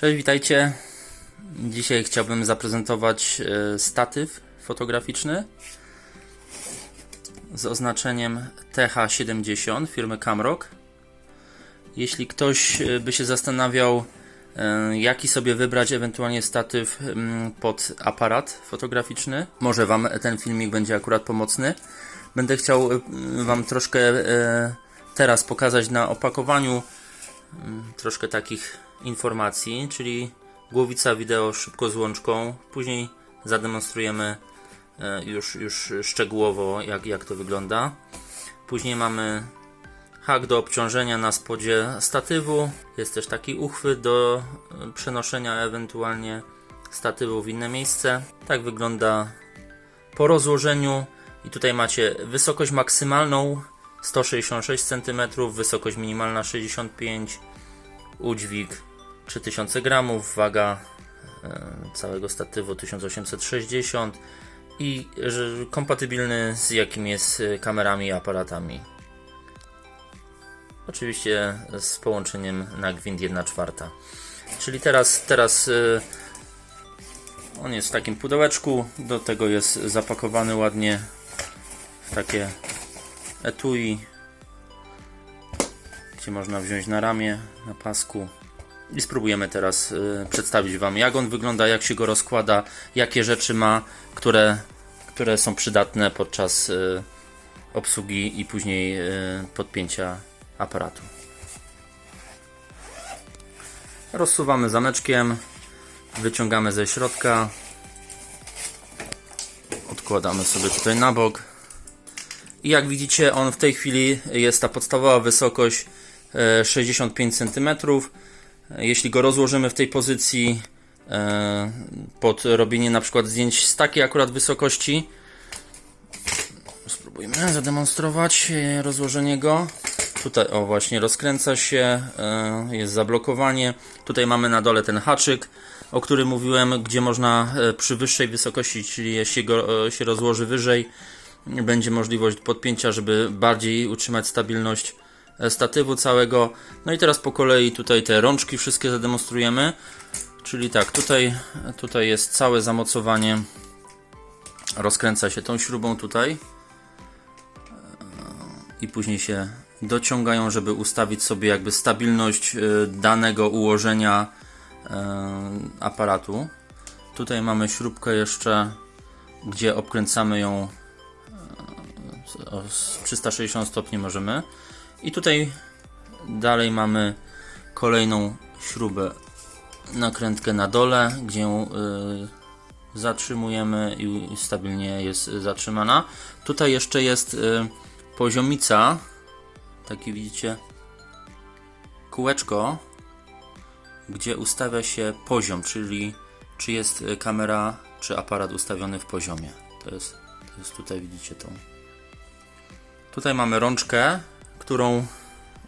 Cześć, witajcie. Dzisiaj chciałbym zaprezentować e, statyw fotograficzny z oznaczeniem TH70 firmy Camrock. Jeśli ktoś e, by się zastanawiał, e, jaki sobie wybrać ewentualnie statyw pod aparat fotograficzny, może Wam ten filmik będzie akurat pomocny. Będę chciał Wam troszkę teraz pokazać na opakowaniu troszkę takich informacji, czyli głowica wideo szybko z łączką. Później zademonstrujemy e, już, już szczegółowo, jak, jak to wygląda. Później mamy hak do obciążenia na spodzie statywu. Jest też taki uchwyt do e, przenoszenia ewentualnie statywu w inne miejsce. Tak wygląda po rozłożeniu. I tutaj macie wysokość maksymalną 166 cm, wysokość minimalna 65 udźwig 3000 gramów, waga e, całego statywu 1860 i kompatybilny z jakimi jest e, kamerami i aparatami. Oczywiście z połączeniem na gwint 1 czwarta. Czyli teraz, teraz e, on jest w takim pudełeczku, do tego jest zapakowany ładnie w takie etui, gdzie można wziąć na ramię, na pasku. I spróbujemy teraz y, przedstawić Wam, jak on wygląda, jak się go rozkłada, jakie rzeczy ma, które, które są przydatne podczas y, obsługi i później y, podpięcia aparatu. Rozsuwamy zameczkiem, wyciągamy ze środka, odkładamy sobie tutaj na bok. I jak widzicie, on w tej chwili jest ta podstawowa wysokość e, 65 cm. Jeśli go rozłożymy w tej pozycji e, pod robienie na przykład zdjęć z takiej akurat wysokości, spróbujmy zademonstrować e, rozłożenie go. Tutaj, o właśnie, rozkręca się, e, jest zablokowanie. Tutaj mamy na dole ten haczyk, o którym mówiłem, gdzie można przy wyższej wysokości, czyli jeśli go się rozłoży wyżej, będzie możliwość podpięcia, żeby bardziej utrzymać stabilność statywu całego. No i teraz po kolei tutaj te rączki wszystkie zademonstrujemy. Czyli tak, tutaj, tutaj jest całe zamocowanie. Rozkręca się tą śrubą tutaj. I później się dociągają, żeby ustawić sobie jakby stabilność e, danego ułożenia e, aparatu. Tutaj mamy śrubkę jeszcze, gdzie obkręcamy ją o 360 stopni możemy. I tutaj dalej mamy kolejną śrubę, nakrętkę na dole, gdzie ją y, zatrzymujemy i stabilnie jest zatrzymana. Tutaj jeszcze jest y, poziomica, taki widzicie kółeczko, gdzie ustawia się poziom, czyli czy jest y, kamera, czy aparat ustawiony w poziomie. To jest, to jest tutaj widzicie tą Tutaj mamy rączkę, którą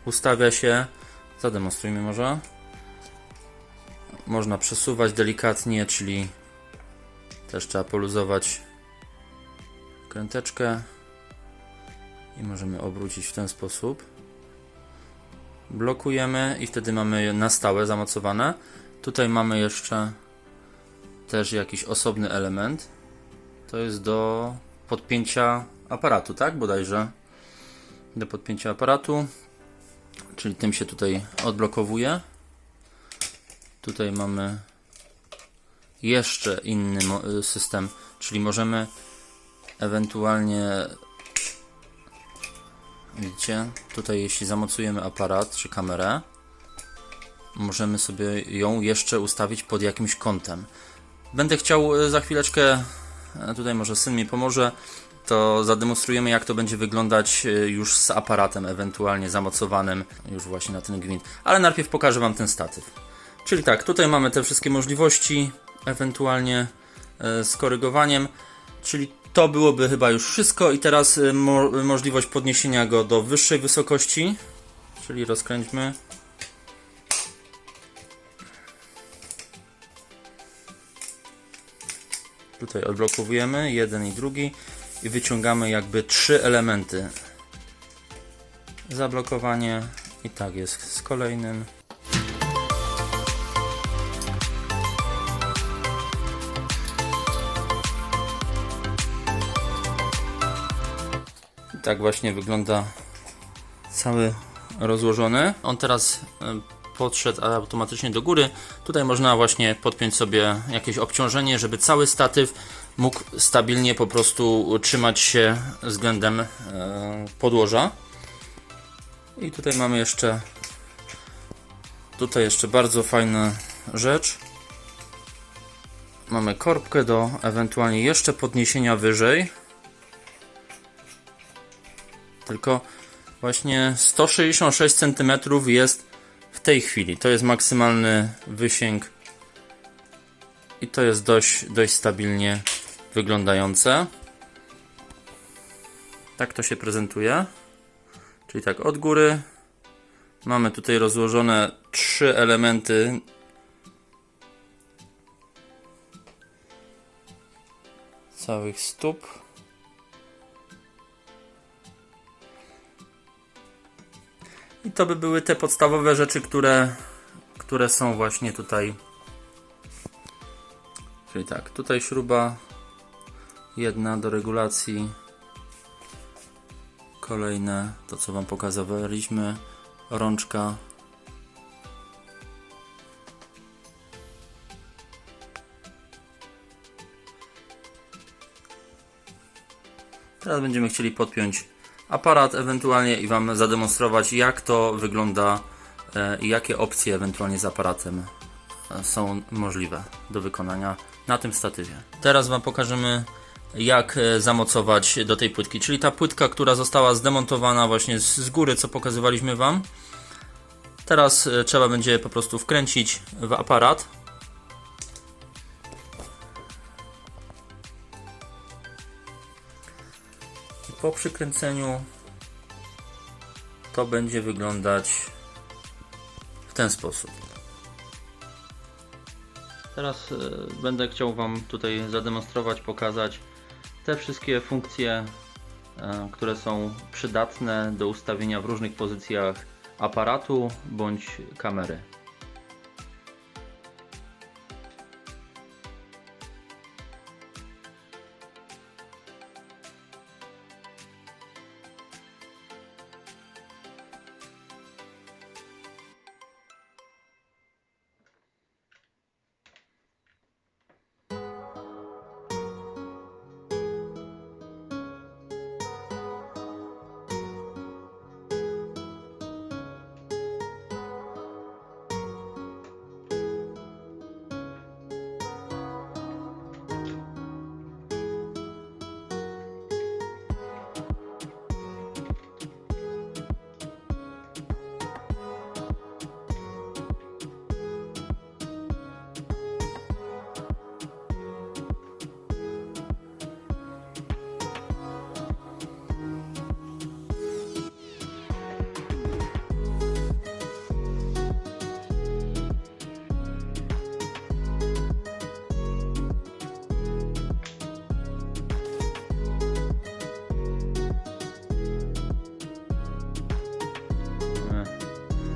ustawia się. Zademonstrujmy może. Można przesuwać delikatnie, czyli też trzeba poluzować kręteczkę i możemy obrócić w ten sposób. Blokujemy i wtedy mamy na stałe zamocowane. Tutaj mamy jeszcze też jakiś osobny element. To jest do podpięcia aparatu, tak? Bodajże do podpięcia aparatu, czyli tym się tutaj odblokowuje. Tutaj mamy jeszcze inny mo- system, czyli możemy ewentualnie widzicie, tutaj jeśli zamocujemy aparat czy kamerę, możemy sobie ją jeszcze ustawić pod jakimś kątem. Będę chciał e, za chwileczkę, e, tutaj może syn mi pomoże, to zademonstrujemy jak to będzie wyglądać e, już z aparatem ewentualnie zamocowanym już właśnie na ten gwint. Ale najpierw pokażę Wam ten statyw. Czyli tak, tutaj mamy te wszystkie możliwości ewentualnie e, z korygowaniem, czyli to byłoby chyba już wszystko i teraz e, mo możliwość podniesienia go do wyższej wysokości, czyli rozkręćmy. Tutaj odblokowujemy jeden i drugi i wyciągamy jakby trzy elementy. Zablokowanie i tak jest z kolejnym. Tak właśnie wygląda cały rozłożony. On teraz y, podszedł automatycznie do góry. Tutaj można właśnie podpiąć sobie jakieś obciążenie, żeby cały statyw mógł stabilnie po prostu trzymać się względem e, podłoża. I tutaj mamy jeszcze tutaj jeszcze bardzo fajna rzecz. Mamy korbkę do ewentualnie jeszcze podniesienia wyżej. Tylko właśnie 166 cm jest w tej chwili. To jest maksymalny wysięg i to jest dość, dość stabilnie wyglądające. Tak to się prezentuje. Czyli tak od góry mamy tutaj rozłożone trzy elementy całych stóp. I to by były te podstawowe rzeczy, które, które są właśnie tutaj. Czyli tak, tutaj śruba jedna do regulacji. Kolejne, to co Wam pokazywaliśmy, rączka. Teraz będziemy chcieli podpiąć aparat ewentualnie i Wam zademonstrować jak to wygląda e, i jakie opcje ewentualnie z aparatem e, są możliwe do wykonania na tym statywie. Teraz Wam pokażemy jak e, zamocować do tej płytki, czyli ta płytka, która została zdemontowana właśnie z, góry, co pokazywaliśmy Wam. Teraz e, trzeba będzie po prostu wkręcić w aparat. I po przykręceniu to będzie wyglądać w ten sposób. Teraz e, będę chciał Wam tutaj zademonstrować, pokazać te wszystkie funkcje, e, które są przydatne do ustawienia w różnych pozycjach aparatu bądź kamery.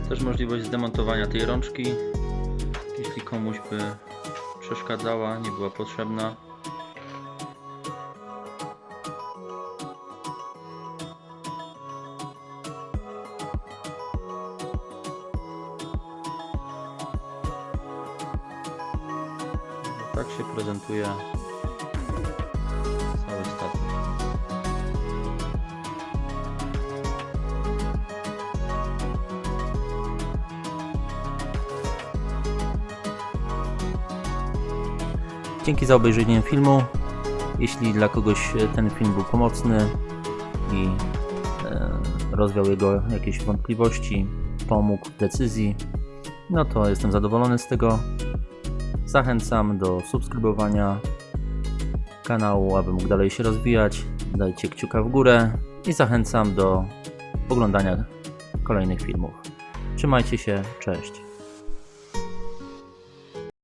Też możliwość zdemontowania tej rączki, jeśli komuś by przeszkadzała, nie była potrzebna. Tak się prezentuje Dzięki za obejrzenie filmu. Jeśli dla kogoś ten film był pomocny i e, rozwiał jego jakieś wątpliwości, pomógł w decyzji, no to jestem zadowolony z tego. Zachęcam do subskrybowania kanału, aby mógł dalej się rozwijać. Dajcie kciuka w górę i zachęcam do oglądania kolejnych filmów. Trzymajcie się, cześć.